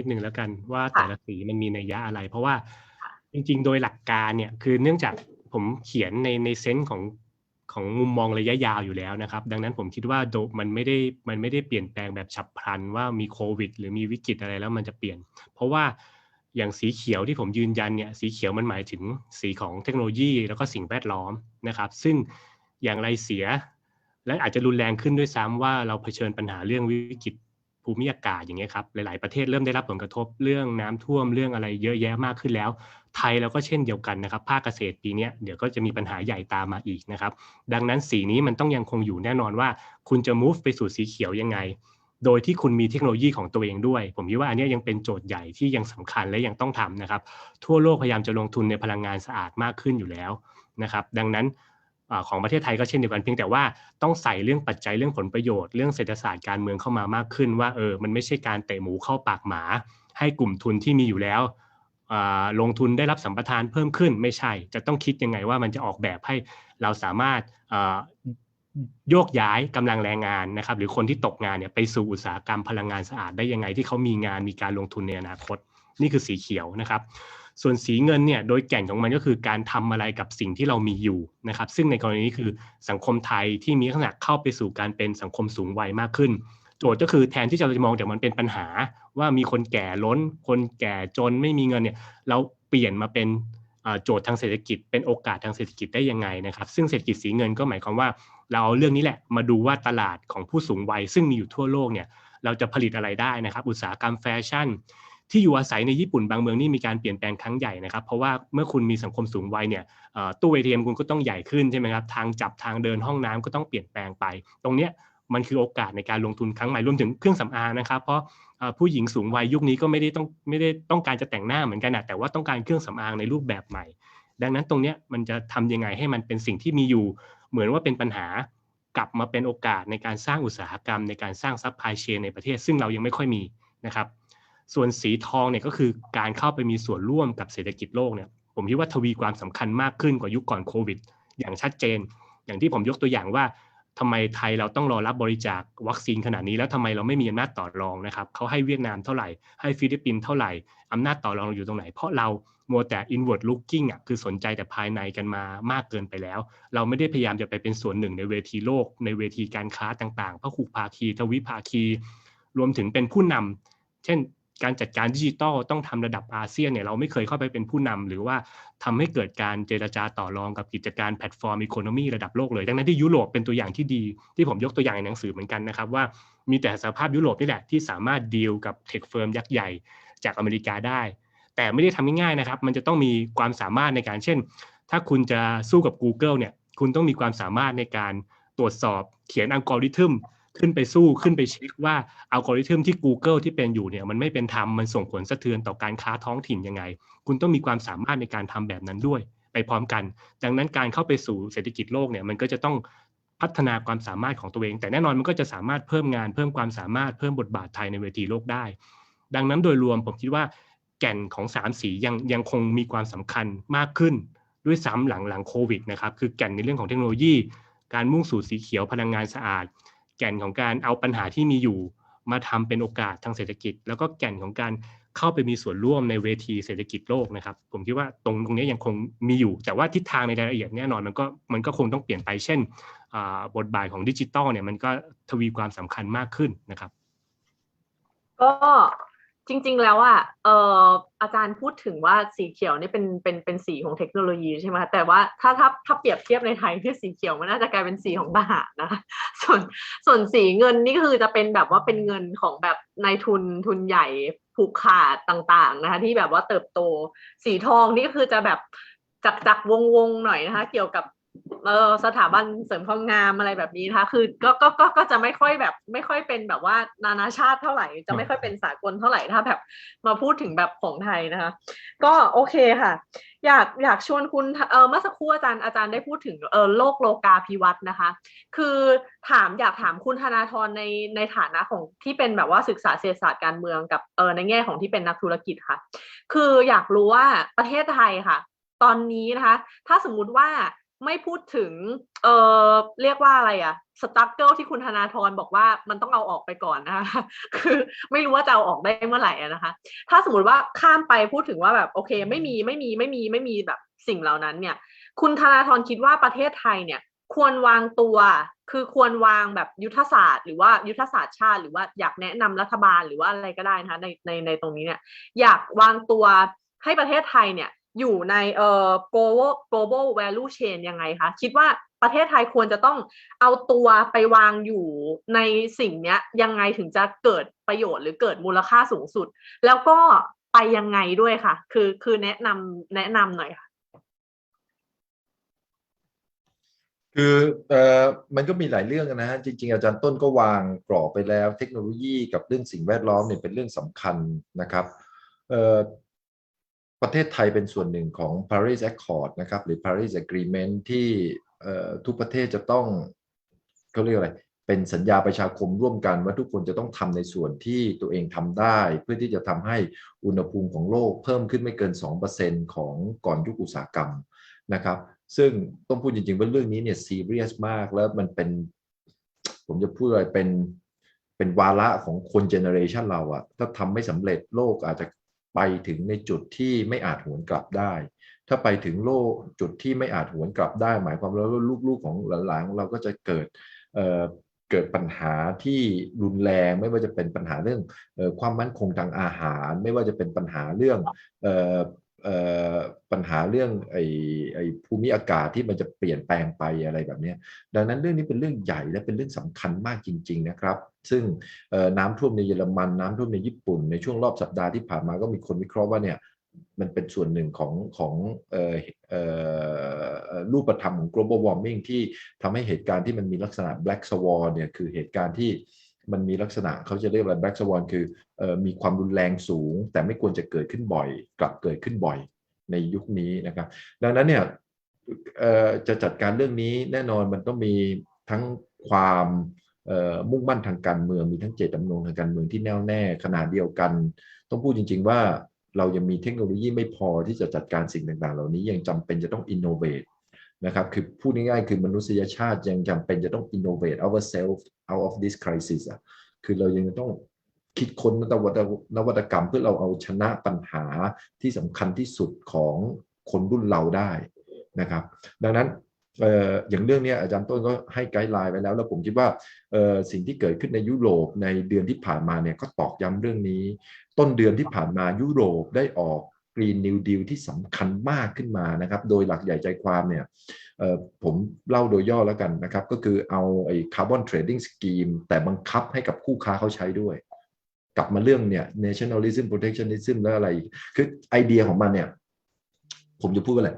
นิดนึงแล้วกันว่าแต่ละสีมันมีนัยยะอะไร เพราะว่าจริงๆ โดยหลักการเนี่ยคือเนื่องจากผมเขียนในในเซนส์ของของมุมมองระยะยาวอยู่แล้วนะครับ ดังนั้นผมคิดว่าโดมันไม่ได้มันไม่ได้เปลี่ยนแปลงแบบฉับพลันว่ามีโควิด หรือมีวิกฤตอะไรแล้วมันจะเปลี่ยน เพราะว่าอย่างสีเขียวที่ผมยืนยันเนี่ยสีเขียวมันหมายถึงสีของเทคโนโลยี แล้วก็สิ่งแวดล้อมนะครับ ซึ่งอย่างไรเสีย และอาจจะรุนแรงขึ้นด้วยซ้ำว่าเราเผชิญปัญหาเรื่องวิกฤต ภูมิอากาศอย่างเงี้ยครับหลาย ๆ ประเทศเริ่มได้รับผลกระทบเรื่องน้ำท่วมเรื่องอะไรเยอะแยะมากขึ้นแล้ว ไทยเราก็เช่นเดียวกันนะครับภาคเกษตรปีนี้เดี๋ยวก็จะมีปัญหาใหญ่ตามมาอีกนะครับดังนั้นสีนี้มันต้องยังคงอยู่แน่นอนว่า คุณจะ move ไปสู่สีเขียวยังไง โดยที่คุณมีเทคโนโลยีของตัวเองด้วย ผมคิดว่าอันนี้ยังเป็นโจทย์ใหญ่ที่ยังสำคัญและยังต้องทำนะครับทั่วโลกพยายามจะลงทุนในพลังงานสะอาดมากขึ้นอยู่แล้วนะครับดังนั้น ของประเทศไทยก็เช่นเดียวกันเพียงแต่ว่าต้องใส่เรื่องปัจจัยเรื่องผลประโยชน์เรื่องเศรษฐศาสตร์การเมืองเข้ามามากขึ้น ว่าเออมันไม่ใช่การเตะหมูเข้าปากหมา ให้กลุ่มทุนที่มีอยู่แล้วลงทุนได้รับสัมปทานเพิ่มขึ้นไม่ใช่ จะต้องคิดยังไงว่ามันจะออกแบบให้เราสามารถโยกย้ายกำลังแรงงานนะครับ หรือคนที่ตกงานเนี่ยไปสู่อุตสาหกรรมพลังงานสะอาดได้ยังไงที่เขามีงานมีการลงทุนในอนาคต นี่คือสีเขียวนะครับ ส่วนสีเงินเนี่ยโดยแก่นของมันก็คือการทำอะไรกับสิ่งที่เรามีอยู่นะครับ ซึ่งในกรณีนี้คือสังคมไทยที่มีลักษณะเข้าไปสู่การเป็นสังคมสูงวัยมากขึ้น โจทย์ก็คือแทนที่เราจะมองแต่มันเป็นปัญหา ว่ามีคนแก่ล้น คนแก่จนไม่มีเงินเนี่ยเราเปลี่ยนมาเป็นโจทย์ทางเศรษฐกิจเป็นโอกาสทางเศรษฐกิจได้ยังไงนะครับ ซึ่งเศรษฐกิจสีเงินก็หมายความว่า เราเอาเรื่องนี้แหละมาดูว่าตลาดของผู้สูงวัยซึ่งมีอยู่ทั่วโลกเนี่ยเราจะผลิตอะไรได้นะครับ อุตสาหกรรมแฟชั่น ที่อยู่อาศัยในญี่ปุ่นบางเมืองนี่มีการเปลี่ยนแปลงครั้งใหญ่นะครับ เพราะว่าเมื่อคุณมีสังคมสูงวัยเนี่ยตู้เอทีเอ็มคุณก็ต้องใหญ่ขึ้นใช่ไหมครับทางจับทางเดินห้องน้ำก็ต้องเปลี่ยนแปลงไป ตรงเนี้ยมันคือโอกาสในการลงทุนครั้งใหม่รวมถึงเครื่องสำอางนะครับ เพราะผู้หญิงสูงวัยยุคนี้ก็ไม่ได้ต้องไม่ได้ต้องการจะแต่งหน้าเหมือนกันนะแต่ว่าต้องการเครื่องสำอางในรูปแบบใหม่ ดังนั้นตรงเนี้ยมันจะทำยังไงให้มันเป็นสิ่งที่มีอยู่ เหมือนว่าเป็นปัญหากลับมาเป็นโอกาสในการสร้างอุตสาหกรรม ในการสร้างซัพพลายเชนในประเทศ ซึ่งเรายังไม่ค่อยมีนะครับ ส่วนสีทองเนี่ยก็คือการเข้าไปมีส่วนร่วมกับเศรษฐกิจโลกเนี่ยผมคิดว่าทวีความสำคัญมากขึ้นกว่ายุคก่อนโควิด อย่างชัดเจน อย่างที่ผมยกตัวอย่างว่าทำไมไทยเราต้องรอรับบริจาควัคซีนขนาดนี้แล้วทำไมเราไม่มีอำนาจต่อรองนะครับเขาให้เวียดนามเท่าไหร่ให้ฟิลิปปินส์เท่าไหร่อำนาจต่อรองอยู่ตรงไหน เพราะเรามัวแต่ inward looking อะคือสนใจแต่ภายในกันมามากเกินไปแล้ว เราไม่ได้พยายามจะไปเป็นส่วนหนึ่งในเวทีโลก ในเวทีการค้าต่างๆพระคุภาคี ทวิภาคี รวมถึงเป็นผู้นำเช่น การจัดการดิจิทัลต้องทำระดับอาเซียนเนี่ยเราไม่เคยเข้าไปเป็นผู้นำหรือว่าทำให้เกิดการเจรจาต่อรองกับกิจการแพลตฟอร์มอีโคโนมีระดับโลกเลย ดังนั้นที่ยุโรปเป็นตัวอย่างที่ดีที่ผมยกตัวอย่างในหนังสือเหมือนกันนะครับว่ามีแต่สภาพยุโรปนี่แหละที่สามารถดีลกับเทคเฟิร์มยักษ์ใหญ่จากอเมริกาได้ แต่ไม่ได้ทำง่ายๆนะครับ มันจะต้องมีความสามารถในการเช่น ถ้าคุณจะสู้กับ Google เนี่ยคุณต้องมีความสามารถในการตรวจสอบเขียนอัลกอริทึม ขึ้นไปสู้ขึ้นไปเช็คว่าอัลกอริทึมที่ Google ที่เป็นอยู่เนี่ยมันไม่เป็นธรรมมันส่งผลสะเทือนต่อการค้าท้องถิ่นยังไง คุณต้องมีความสามารถในการทำแบบนั้นด้วย ไปพร้อมกัน ดังนั้นการเข้าไปสู่เศรษฐกิจโลกเนี่ยมันก็จะต้องพัฒนาความสามารถของตัวเอง แต่แน่นอนมันก็จะสามารถเพิ่มงานเพิ่มความสามารถเพิ่มบทบาทไทยในเวทีโลกได้ ดังนั้นโดยรวมผมคิดว่าแก่นของสามสียังยังคงมีความสำคัญมากขึ้น ด้วยซ้ำหลังหลังโควิดนะครับคือแก่นในเรื่องของเทคโนโลยี การมุ่งสู่สีเขียวพลังงานสะอาด แก่นของการเอาปัญหาที่มีอยู่ มาทำเป็นโอกาสทางเศรษฐกิจ แล้วก็แก่นของการเข้าไปมีส่วนร่วมในเวทีเศรษฐกิจโลกนะครับ ผมคิดว่าตรงตรงนี้ยังคงมีอยู่ แต่ว่าทิศทางในรายละเอียดแน่นอนมันก็มันก็คงต้องเปลี่ยนไปเช่นบทบาทของดิจิตอลเนี่ยมันก็ทวีความสำคัญมากขึ้นนะครับ ก็ จริง ๆ แล้วอะเอ่ออาจารย์พูดถึงว่าสีเขียวนี่เป็นเป็นเป็นสีของเทคโนโลยีใช่ไหมแต่ว่าถ้าถ้าถ้าเปรียบเทียบในไทยที่สีเขียวมันน่าจะกลายเป็นสีของทหารนะคะส่วนส่วนสีเงินนี่คือจะเป็นแบบว่าเป็นเงินของแบบนายทุนทุนใหญ่ผูกขาดต่างๆนะคะที่แบบว่าเติบโต สีทองนี่ก็คือจะแบบจักจักวงวงหน่อยนะคะ เกี่ยวกับ เออสถาบันเสริมความงามอะไรแบบนี้นะคะ คือก็ก็ก็ก็จะไม่ค่อยแบบ ไม่ค่อยเป็นแบบว่านานาชาติเท่าไหร่ จะไม่ค่อยเป็นสากลเท่าไหร่ถ้าแบบมาพูดถึงแบบของไทยนะคะ ก็โอเคค่ะ อยากอยากชวนคุณเออเมื่อสักครู่อาจารย์อาจารย์ได้พูดถึงเออโลกโลกาภิวัตน์นะคะ คือถามอยากถามคุณธนาธรในในฐานะของที่เป็นแบบว่าศึกษาเศรษฐศาสตร์การเมืองกับเออในแง่ของที่เป็นนักธุรกิจค่ะ คืออยากรู้ว่าประเทศไทยค่ะ ตอนนี้นะคะ ถ้าสมมุติว่า ไม่พูดถึง เอ่อเรียกว่าอะไรอะสตั๊กเกิลที่คุณธนาธรบอกว่ามันต้องเอาออกไปก่อนนะคะคือไม่รู้ว่าจะเอาออกได้เมื่อไหร่นะคะ ถ้าสมมติว่าข้ามไปพูดถึงว่าแบบโอเค ไม่มีไม่มีไม่มีไม่มีแบบสิ่งเหล่านั้นเนี่ย คุณธนาธรคิดว่าประเทศไทยเนี่ยควรวางตัวคือควรวางแบบยุทธศาสตร์ หรือว่ายุทธศาสตร์ชาติ หรือว่าอยากแนะนำรัฐบาลหรือว่าอะไรก็ได้นะคะในในในตรงนี้เนี่ยอยากวางตัวให้ประเทศไทยเนี่ย อยู่ในเอ่อ global global value chain ยังไงคะ คิดว่าประเทศไทยควรจะต้องเอาตัวไปวางอยู่ในสิ่งเนี้ย ยังไงถึงจะเกิดประโยชน์หรือเกิดมูลค่าสูงสุด แล้วก็ไปยังไงด้วยค่ะ คือคือแนะนำแนะนำหน่อยค่ะ คือเอ่อมันก็มีหลายเรื่องนะฮะจริง ๆ อาจารย์ต้นก็วางกรอบไปแล้ว เทคโนโลยีกับเรื่องสิ่งแวดล้อมเนี่ยเป็นเรื่องสำคัญนะครับเอ่อ ประเทศไทยเป็นส่วนหนึ่งของ Paris Accord นะครับหรือ Paris Agreement ที่ทุกประเทศจะต้องเขาเรียกอะไรเป็นสัญญาประชาคมร่วมกันว่าทุกคนจะต้องทำในส่วนที่ตัวเองทำได้ เพื่อที่จะทำให้อุณหภูมิของโลกเพิ่มขึ้นไม่เกิน 2%ของก่อนยุคอุตสาหกรรมนะครับ ซึ่งต้องพูดจริงๆว่าเรื่องนี้เนี่ยซีเรียสมากแล้วมันเป็น ผมจะพูดอะไรเป็นเป็นวาระของคนเจเนอเรชันเราอะถ้าทำไม่สำเร็จโลกอาจจะ ไปถึงในจุดที่ไม่อาจหวนกลับได้ ถ้าไปถึงโลกจุดที่ไม่อาจหวนกลับได้ หมายความว่าลูกๆของหลานๆเราก็จะเกิดเเกิดปัญหาที่รุนแรงไม่ว่าจะเป็นปัญหาเรื่องอความมั่นคงทางอาหาร ไม่ว่าจะเป็นปัญหาเรื่องอ ปัญหาเรื่องไอ้ไอ้ภูมิอากาศที่มันจะเปลี่ยนแปลงไปอะไรแบบนี้ ดังนั้นเรื่องนี้เป็นเรื่องใหญ่และเป็นเรื่องสำคัญมากจริง ๆ นะครับ ซึ่งเอ่อน้ำท่วมในเยอรมันน้ำท่วมในญี่ปุ่นในช่วงรอบสัปดาห์ที่ผ่านมาก็มีคนวิเคราะห์ว่าเนี่ยมันเป็นส่วนหนึ่งของของออเอ่อเอ่อรูปธรรมของ global warming ที่ทำให้เหตุการณ์ที่มันมีลักษณะ black swan เนี่ยคือเหตุการณ์ที่ มันมีลักษณะเขาจะเรียกว่า black swan คือออมีความรุนแรงสูง แต่ไม่ควรจะเกิดขึ้นบ่อย กลับเกิดขึ้นบ่อยในยุคนี้นะครับ ดังนั้นเนี่ยจะจัดการเรื่องนี้แน่นอนมันต้องมีทั้งความมุ่งมั่นทางการเมืองมีทั้งเจตจำนงทางการเมืองที่แน่วแน่ขนาดเดียวกัน ต้องพูดจริง ๆ ว่าเรายังมีเทคโนโลยีไม่พอที่จะจัดการสิ่งต่างๆ เหล่านี้ยังจำเป็นจะต้อง innovate น นะครับคือพูดง่ายๆคือมนุษยชาติยังจำเป็นจะต้อง innovate ourselves out of this crisis อะคือเรายังต้องคิดค้นนวัตนวัตกรรมเพื่อเราเอาชนะปัญหาที่สำคัญที่สุดของคนรุ่นเราได้นะครับ ดังนั้นอย่างเรื่องนี้อาจารย์ต้นก็ให้ไกด์ไลน์ไว้แล้ว แล้วผมคิดว่าสิ่งที่เกิดขึ้นในยุโรปในเดือนที่ผ่านมาเนี่ยก็ตอกย้ำเรื่องนี้ ต้นเดือนที่ผ่านมายุโรปได้ออก Green New Deal ที่สำคัญมากขึ้นมานะครับ โดยหลักใหญ่ใจความเนี่ยผมเล่าโดยย่อแล้วกันนะครับ ก็คือเอาไอ้ Carbon Trading Scheme แต่บังคับให้กับคู่ค้าเขาใช้ด้วย กลับมาเรื่องเนี่ย nationalism protectionism แล้วอะไร คือไอเดียของมันเนี่ย ผมจะพูดว่าอะไร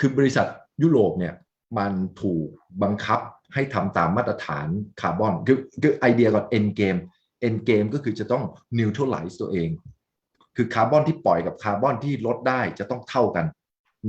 คือบริษัทยุโรปเนี่ยมันถูกบังคับให้ทำตามมาตรฐานคาร์บอน คือคือไอเดียก่อน end game end game ก็คือจะต้อง neutralize ตัวเอง คือคาร์บอนที่ปล่อยกับคาร์บอนที่ลดได้จะต้องเท่ากัน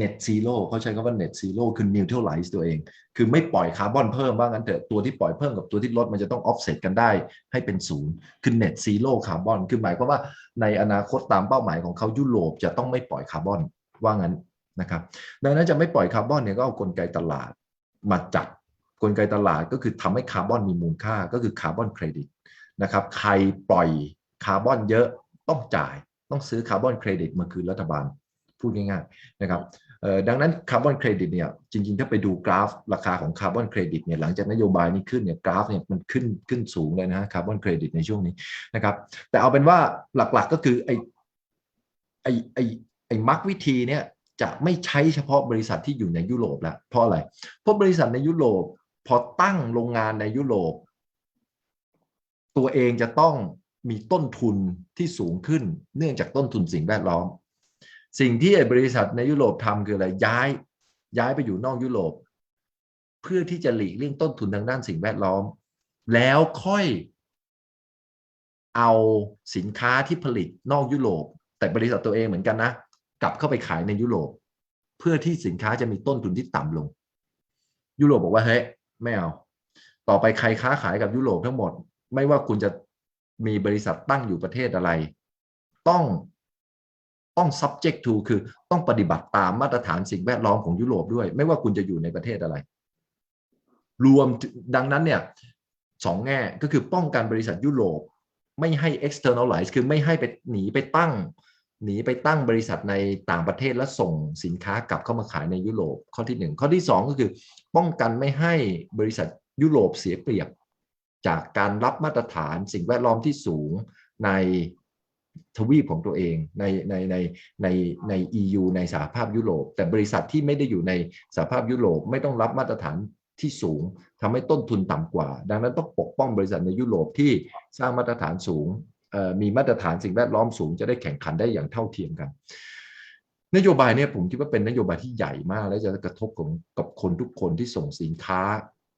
net zero เขาใช้คำว่า net zero คือ neutralize ตัวเอง คือไม่ปล่อยคาร์บอนเพิ่มบ้างกันเถอะตัวที่ปล่อยเพิ่มกับตัวที่ลดมันจะต้อง offset กันได้ให้เป็นศูนย์คือ net zero คาร์บอนคือหมายความว่าในอนาคตตามเป้าหมายของเขายุโรปจะต้องไม่ปล่อยคาร์บอนว่างั้นนะครับดังนั้นจะไม่ปล่อยคาร์บอนเนี่ยก็เอากลไกตลาดมาจัดกลไกตลาดก็คือทำให้คาร์บอนมีมูลค่าก็คือคาร์บอนเครดิตนะครับใครปล่อยคาร์บอนเยอะต้องจ่าย ต้องซื้อคาร์บอนเครดิตมาคืนรัฐบาลพูดง่ายๆนะครับเอ่อดังนั้นคาร์บอนเครดิตเนี่ยจริงๆ ถ้าไปดูกราฟ ราคาของคาร์บอนเครดิตเนี่ยหลังจากนโยบายนี้ขึ้นเนี่ยกราฟเนี่ยมันขึ้นขึ้นสูงเลยนะฮะคาร์บอนเครดิตในช่วงนี้นะครับแต่เอาเป็นว่าหลักๆก็คือไอไอไอไอมักวิธีเนี่ยจะไม่ใช้เฉพาะบริษัทที่อยู่ในยุโรปแล้วเพราะอะไรเพราะบริษัทในยุโรปพอตั้งโรงงานในยุโรป ตัวเองจะต้อง มีต้นทุนที่สูงขึ้น เนื่องจากต้นทุนสิ่งแวดล้อม สิ่งที่ไอ้บริษัทในยุโรปทำคืออะไรย้ายย้ายไปอยู่นอกยุโรป เพื่อที่จะหลีกเลี่ยงต้นทุนทางด้านสิ่งแวดล้อม แล้วค่อยเอาสินค้าที่ผลิตนอกยุโรป แต่บริษัทตัวเองเหมือนกันนะ กลับเข้าไปขายในยุโรป เพื่อที่สินค้าจะมีต้นทุนที่ต่ำลง ยุโรปบอกว่าเฮ้ยไม่เอา ต่อไปใครค้าขายกับยุโรปทั้งหมด ไม่ว่าคุณจะ มีบริษัทตั้งอยู่ประเทศอะไร ต้องต้อง subject to คือต้องปฏิบัติตามมาตรฐานสิ่งแวดล้อมของยุโรปด้วย ไม่ว่าคุณจะอยู่ในประเทศอะไร รวมดังนั้นเนี่ยสองแง่ก็คือป้องกันบริษัทยุโรป ไม่ให้ externalize คือไม่ให้ไปหนีไปตั้ง หนีไปตั้งบริษัทในต่างประเทศแล้วส่งสินค้ากลับเข้ามาขายในยุโรปข้อที่หนึ่งข้อที่สองก็คือ ป้องกันไม่ให้บริษัทยุโรปเสียเปรียบ จากการรับมาตรฐานสิ่งแวดล้อมที่สูงในทวีปของตัวเองในในในในใน EU ในสหภาพยุโรป แต่บริษัทที่ไม่ได้อยู่ในสหภาพยุโรปไม่ต้องรับมาตรฐานที่สูงทำให้ต้นทุนต่ำกว่า ดังนั้นต้องปกป้องบริษัทในยุโรปที่สร้างมาตรฐานสูงมีมาตรฐานสิ่งแวดล้อมสูงจะได้แข่งขันได้อย่างเท่าเทียมกัน นโยบายเนี่ยผมคิดว่าเป็นนโยบายที่ใหญ่มาก และจะกระทบกับคนทุกคนที่ส่งสินค้า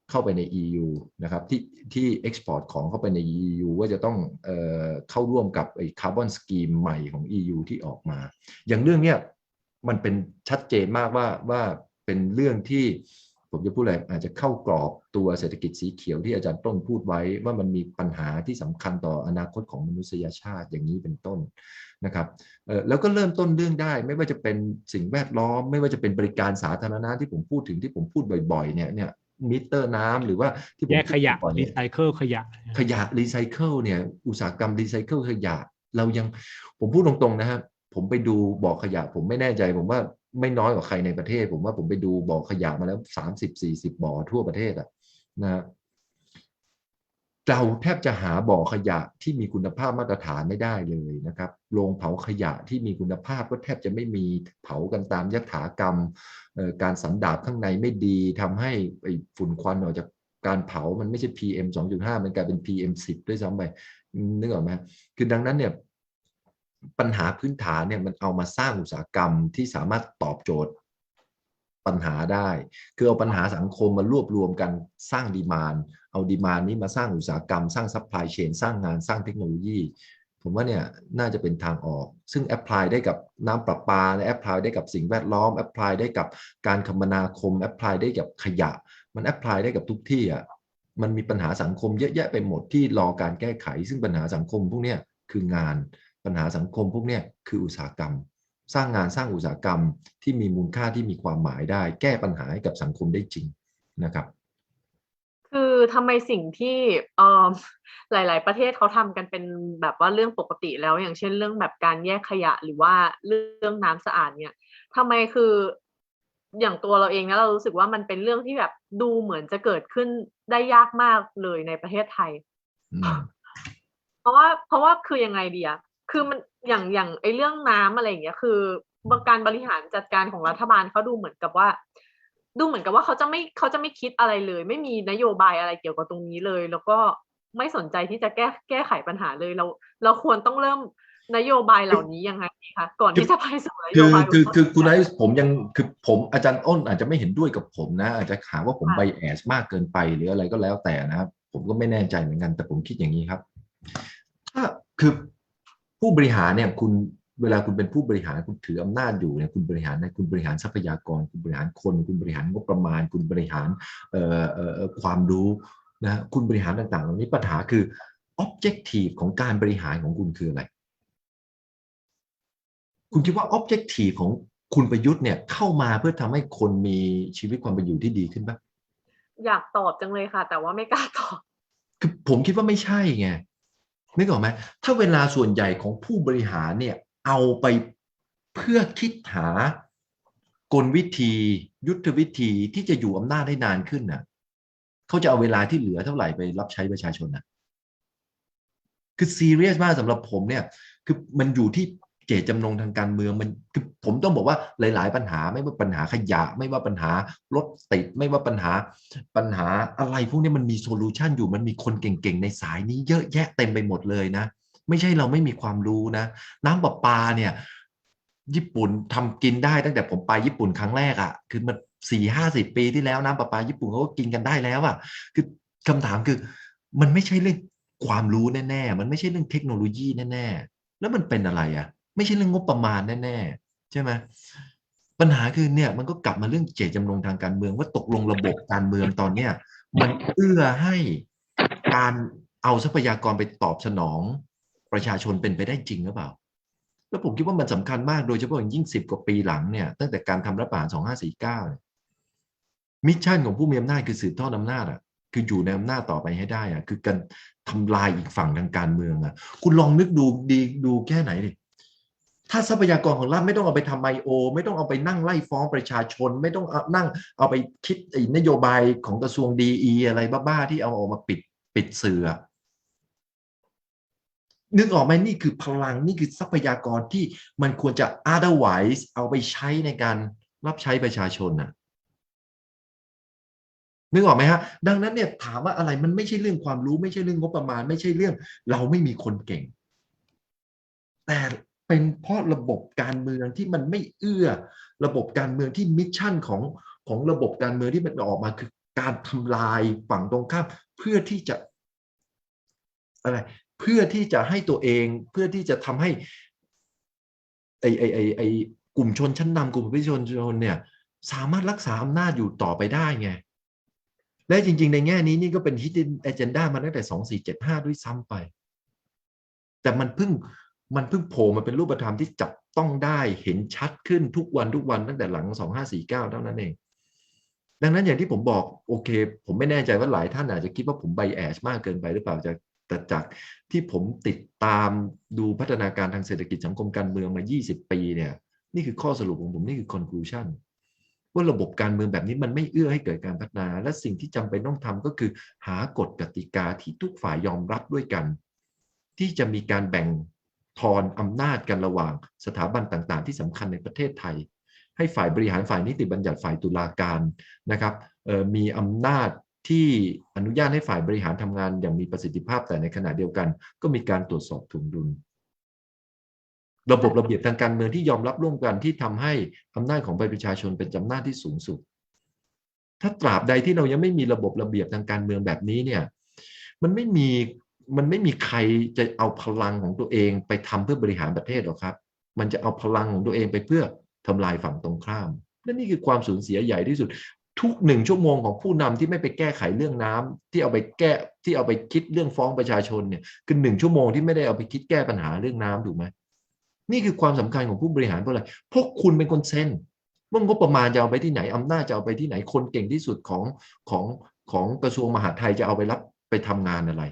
เข้าไปใน EU นะครับที่ที่เอ็กซ์พอร์ตของเข้าไปใน EU ว่าจะต้องเอ่อเข้าร่วมกับไอ้คาร์บอนสกีมใหม่ของ EU ที่ออกมา อย่างเรื่องเนี้ยมันเป็นชัดเจนมากว่าว่าเป็นเรื่องที่ผมจะพูดอะไรอาจจะเข้ากรอบตัวเศรษฐกิจสีเขียวที่อาจารย์ต้นพูดไว้ ว่ามันมีปัญหาที่สำคัญต่ออนาคตของมนุษยชาติอย่างนี้เป็นต้นนะครับแล้วก็เริ่มต้นเรื่องได้ ไม่ว่าจะเป็นสิ่งแวดล้อม ไม่ว่าจะเป็นบริการสาธารณะที่ผมพูดถึงที่ผมพูดบ่อยๆเนี่ยเนี่ย มิเตอร์น้ำหรือว่าที่ผมแยกขยะพูดบ่อรีเนี่ยไซเคิลขยะ ขยะรีไซเคิลเนี่ย อุตสาหกรรมรีไซเคิลขยะ เรายังผมพูดตรงๆนะครับผมไปดูบ่อขยะ ผมไม่แน่ใจ ผมว่าไม่น้อยกว่าใครในประเทศ ผมว่าผมไปดูบ่อขยะมาแล้วสามสิบสี่สิบบ่อทั่วประเทศอะนะฮะ เราแทบจะหาบ่อขยะที่มีคุณภาพมาตรฐานไม่ได้เลยนะครับ โรงเผาขยะที่มีคุณภาพก็แทบจะไม่มีเผากันตามยถากรรม การสันดาบข้างในไม่ดีทำให้ฝุ่นควันออกจากการเผามันไม่ใช่ PM 2.5 มันกลายเป็น PM 10 ด้วยซ้ำไปนึกออกไหมคือดังนั้นเนี่ยปัญหาพื้นฐานเนี่ยมันเอามาสร้างอุตสาหกรรมที่สามารถตอบโจทย์ ปัญหาได้ คือเอาปัญหาสังคมมารวบรวมกันสร้างดีมานเอาดีมานนี้มาสร้างอุตสาหกรรม สร้างซัพพลายเชนสร้างงานสร้างเทคโนโลยี ผมว่าเนี่ยน่าจะเป็นทางออก ซึ่งแอพพลายได้กับน้ำประปาและแอพพลายได้กับสิ่งแวดล้อมแอพพลายได้กับการคมนาคมแอพพลายได้กับขยะ มันแอพพลายได้กับทุกที่อะมันมีปัญหาสังคมเยอะแยะไปหมดที่รอการแก้ไข ซึ่งปัญหาสังคมพวกเนี้ยคืองานปัญหาสังคมพวกเนี้ยคืออุตสาหกรรม สร้างงานสร้างอุตสาหกรรมที่มีมูลค่าที่มีความหมายได้ แก้ปัญหาให้กับสังคมได้จริงนะครับ คือทำไมสิ่งที่เออหลาย ๆ ประเทศเขาทำกันเป็นแบบว่าเรื่องปกติแล้วอย่างเช่นเรื่องแบบการแยกขยะหรือว่าเรื่องน้ำสะอาดเนี่ยทำไมคืออย่างตัวเราเองนะเรารู้สึกว่ามันเป็นเรื่องที่แบบดูเหมือนจะเกิดขึ้นได้ยากมากเลยในประเทศไทยอืมเพราะว่าเพราะว่าคือยังไงดีอะคือมัน อย่างอย่างไอ้เรื่องน้ำอะไรอย่างเงี้ยคือการบริหารจัดการของรัฐบาลเขาดูเหมือนกับว่า ดูเหมือนกับว่าเขาจะไม่เขาจะไม่คิดอะไรเลย ไม่มีนโยบายอะไรเกี่ยวกับตรงนี้เลย แล้วก็ไม่สนใจที่จะแก้แก้ไขปัญหาเลยเรา เราควรต้องเริ่มนโยบายเหล่านี้ยังไงดีคะก่อนที่จะไปสู่นโยคือบายคือขงคือคุณไอซ์ผมยังคือผมอาจารย์อ้นอาจจะไม่เห็นด้วยกับผมนะ อาจจะหาว่าผมค่ะไบแอสมากเกินไปหรืออะไรก็แล้วแต่นะครับ ผมก็ไม่แน่ใจเหมือนกันแต่ผมคิดอย่างนี้ครับ ถ้าคือ ผู้บริหารเนี่ยคุณเวลาคุณเป็นผู้บริหารคุณถืออำนาจอยู่เนี่ยคุณบริหารนะคุณบริหารทรัพยากร คุณบริหารคน คุณบริหารงบประมาณ คุณบริหารเอ่อเอ่อเอ่อความรู้นะคุณบริหารต่างๆเหล่านี้ปัญหาคือ objective ของการบริหารของคุณคืออะไร คุณคิดว่า objective ของคุณประยุทธ์เนี่ยเข้ามาเพื่อทำให้คนมีชีวิตความเป็นอยู่ที่ดีขึ้นปะอยากตอบจังเลยค่ะ แต่ว่าไม่กล้าตอบคือผมคิดว่าไม่ใช่ไง นึกออกไหมถ้าเวลาส่วนใหญ่ของผู้บริหารเนี่ยเอาไปเพื่อคิดหากลวิธี ยุทธวิธีที่จะอยู่อำนาจได้นานขึ้นน่ะเขาจะเอาเวลาที่เหลือเท่าไหร่ไปรับใช้ประชาชนน่ะคือซีเรียสมากสำหรับผมเนี่ย คือมันอยู่ที่ เจตจำนงทางการเมืองมันคือผมต้องบอกว่าหลาย ๆ ปัญหาไม่ว่าปัญหาขยะ ไม่ว่าปัญหารถติดไม่ว่าปัญหาปัญหาอะไรพวกนี้มันมีโซลูชันอยู่มันมีคนเก่ง ๆ ในสายนี้เยอะแยะเต็มไปหมดเลยนะ ไม่ใช่เราไม่มีความรู้นะ น้ำประปาเนี่ย ญี่ปุ่นทำกินได้ตั้งแต่ผมไปญี่ปุ่นครั้งแรกอะ่ะคือมันสี่ห้าสิบปีที่แล้วน้ำประปาญี่ปุ่นเขาก็กินกันได้แล้วอะ่ะคือคำถามคือมันไม่ใช่เรื่องความรู้แน่ ๆ มันไม่ใช่เรื่องเทคโนโลยีแน่ ๆ แล้วมันเป็นอะไรอะ่ะ ไม่ใช่เรื่องงบประมาณแน่ๆใช่ไหมปัญหาคือเนี่ยมันก็กลับมาเรื่องเจตจำนงทางการเมืองว่าตกลงระบบการเมืองตอนเนี้ยมันเอื้อให้การเอาทรัพยากรไปตอบสนองประชาชนเป็นไปได้จริงหรือเปล่า แล้วผมคิดว่ามันสำคัญมากโดยเฉพาะอย่างยิ่งสิบกว่าปีหลังเนี่ยตั้งแต่การทำรัฐประหาร2549เนี่ยมิชชั่นของผู้มีอำนาจคือสืบทอดอำนาจอะคืออยู่ในอำนาจต่อไปให้ได้อะคือการทำลายอีกฝั่งทางการเมืองอะ คุณลองนึกดูดีดูแค่ไหนดิ ถ้าทรัพยากรของรัฐไม่ต้องเอาไปทำไอโอไม่ต้องเอาไปนั่งไล่ฟ้องประชาชน ไม่ต้องเอานั่งเอาไปคิดนโยบายของกระทรวงดีอะไรบ้าๆที่เอาออกมาปิดปิดเสือนึกออกไหมนี่คือพลังนี่คือทรัพยากรที่มันควรจะ otherwise เอาไปใช้ในการรับใช้ประชาชนน่ะนึกออกไหมฮะ ดังนั้นเนี่ยถามว่าอะไรมันไม่ใช่เรื่องความรู้ ไม่ใช่เรื่องงบประมาณ ไม่ใช่เรื่อง เราไม่มีคนเก่ง แต่ เป็นเพราะระบบการเมืองที่มันไม่เอื้อ ระบบการเมืองที่มิชชั่นของของระบบการเมืองที่มันออกมาคือการทำลายฝั่งตรงข้ามเพื่อที่จะอะไรเพื่อที่จะให้ตัวเองเพื่อที่จะทำให้ไอไอไอไอกลุ่มชนชั้นนำกลุ่มประชาชนชนเนี่ยสามารถรักษาอำนาจอยู่ต่อไปได้ไง และจริง ๆ ในแง่นี้นี่ก็เป็น hidden agenda มาตั้งแต่สองสี่เจ็ดห้าด้วยซ้ำไป แต่มันเพิ่ง มันเพิ่งโผล่มาเป็นรูปธรรมที่จับต้องได้เห็นชัดขึ้นทุกวันทุกวันตั้งแต่หลังสองห้าสี่เท่านั้นเอง ดังนั้นอย่างที่ผมบอกโอเค ผมไม่แน่ใจว่าหลายท่านอาจจะคิดว่าผมไบแอสมากเกินไปหรือเปล่าจากแต่จากที่ผมติดตามดูพัฒนาการทางเศรษฐกิจสังคมการเมืองมา 20 ปีเนี่ย นี่คือข้อสรุปของผมนี่คือ conclusion ว่าระบบการเมืองแบบนี้มันไม่เอื้อให้เกิดการพัฒนา และสิ่งที่จำเป็นต้องทำก็คือหากฎกติกาที่ทุกฝ่ายยอมรับด้วยกัน ที่จะมีการแบ่ง ทอนอำนาจกันระหว่างสถาบันต่างๆ ที่สำคัญในประเทศไทย ให้ฝ่ายบริหารฝ่ายนิติบัญญัติฝ่ายตุลาการนะครับมีอำนาจที่อนุญาตให้ฝ่ายบริหารทำงานอย่างมีประสิทธิภาพแต่ในขณะเดียวกัน ก็มีการตรวจสอบถุงดุล ระบบระเบียบทางการเมืองที่ยอมรับร่วมกันที่ทำให้อำนาจของประชาชนเป็นอำนาจที่สูงสุด ถ้าตราบใดที่เรายังไม่มีระบบระเบียบทางการเมืองแบบนี้เนี่ยมันไม่มี มันไม่มีใครจะเอาพลังของตัวเองไปทำเพื่อบริหารประเทศหรอกครับ มันจะเอาพลังของตัวเองไปเพื่อทำลายฝั่งตรงข้ามและนี่คือความสูญเสียใหญ่ที่สุด ทุกหนึ่งชั่วโมงของผู้นำที่ไม่ไปแก้ไขเรื่องน้ำที่เอาไปแก้ที่เอาไปคิดเรื่องฟ้องประชาชนเนี่ยคือหนึ่งชั่วโมงที่ไม่ได้เอาไปคิดแก้ปัญหาเรื่องน้ำถูกไหมนี่คือความสำคัญของผู้บริหารเพราะอะไรเพราะคุณเป็นคนเซ็นว่างบประมาณจะเอาไปที่ไหนอำนาจจะเอาไปที่ไหนคนเก่งที่สุดของของของกระทรวงมหาดไทยจะเอาไปรับไปทำงานอะไร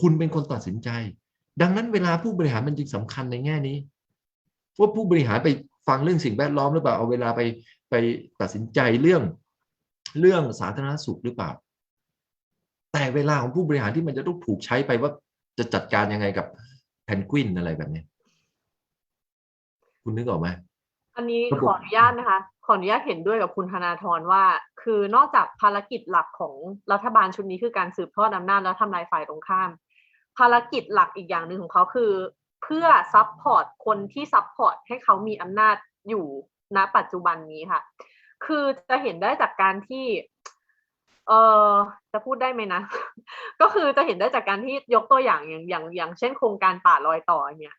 คุณเป็นคนตัดสินใจ ดังนั้นเวลาผู้บริหารมันจึงสำคัญในแง่นี้ ว่าผู้บริหารไปฟังเรื่องสิ่งแวดล้อมหรือเปล่าเอาเวลาไปไปตัดสินใจเรื่องเรื่องสาธารณสุขหรือเปล่า แต่เวลาของผู้บริหารที่มันจะต้องถูกใช้ไปว่าจะจัดการยังไงกับแพนกวินอะไรแบบนี้ คุณนึกออกไหม อันนี้ขออนุญาตนะคะ ขออนุญาตเห็นด้วยกับคุณธนาธรว่า คือนอกจากภารกิจหลักของรัฐบาลชุดนี้คือการสืบทอดอำนาจแล้วทำลายฝ่ายตรงข้าม ภารกิจหลักอีกอย่างหนึ่งของเขาคือ เพื่อซัพพอร์ตคนที่ซัพพอร์ตให้เขามีอำนาจอยู่ณปัจจุบันนี้ค่ะ คือจะเห็นได้จากการที่ เออจะพูดได้ไหมนะ ก็คือจะเห็นได้จากการที่ยกตัวอย่างอย่างอย่างอย่างเช่นโครงการป่าลอยต่อเนี่ย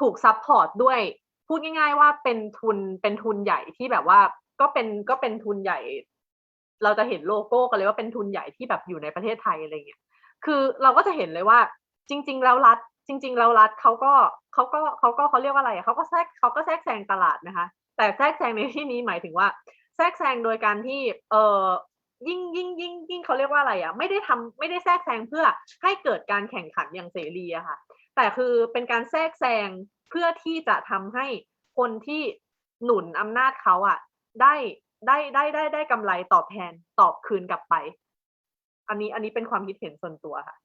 ถูกซัพพอร์ตด้วย พูดง่าย ๆ ว่าเป็นทุนเป็นทุนใหญ่ที่แบบว่าก็เป็นก็เป็นทุนใหญ่ เราจะเห็นโลโก้กันเลยว่าเป็นทุนใหญ่ที่แบบอยู่ในประเทศไทยอะไรเงี้ยคือเราก็จะเห็นเลยว่า จริง ๆ แล้วรัฐ จริง ๆ แล้วรัฐเขาก็เขาก็เขาก็เขาเรียกว่าอะไรเขาก็แทรกเขาก็แทรกแซงตลาดนะคะ แต่แทรกแซงในที่นี้หมายถึงว่า แทรกแซงโดยการที่เออยิ่งยิ่งยิ่งยิ่งเขาเรียกว่าอะไรอะ ไม่ได้ทำไม่ได้แทรกแซงเพื่อให้เกิดการแข่งขันอย่างเสรีอะค่ะ แต่คือเป็นการแทรกแซง เพื่อที่จะทำให้คนที่หนุนอำนาจเขาอะ ได้ได้ได้ได้ได้กำไรตอบแทนตอบคืนกลับไป อันนี้อันนี้เป็นความคิดเห็นส่วนตัวค่ะ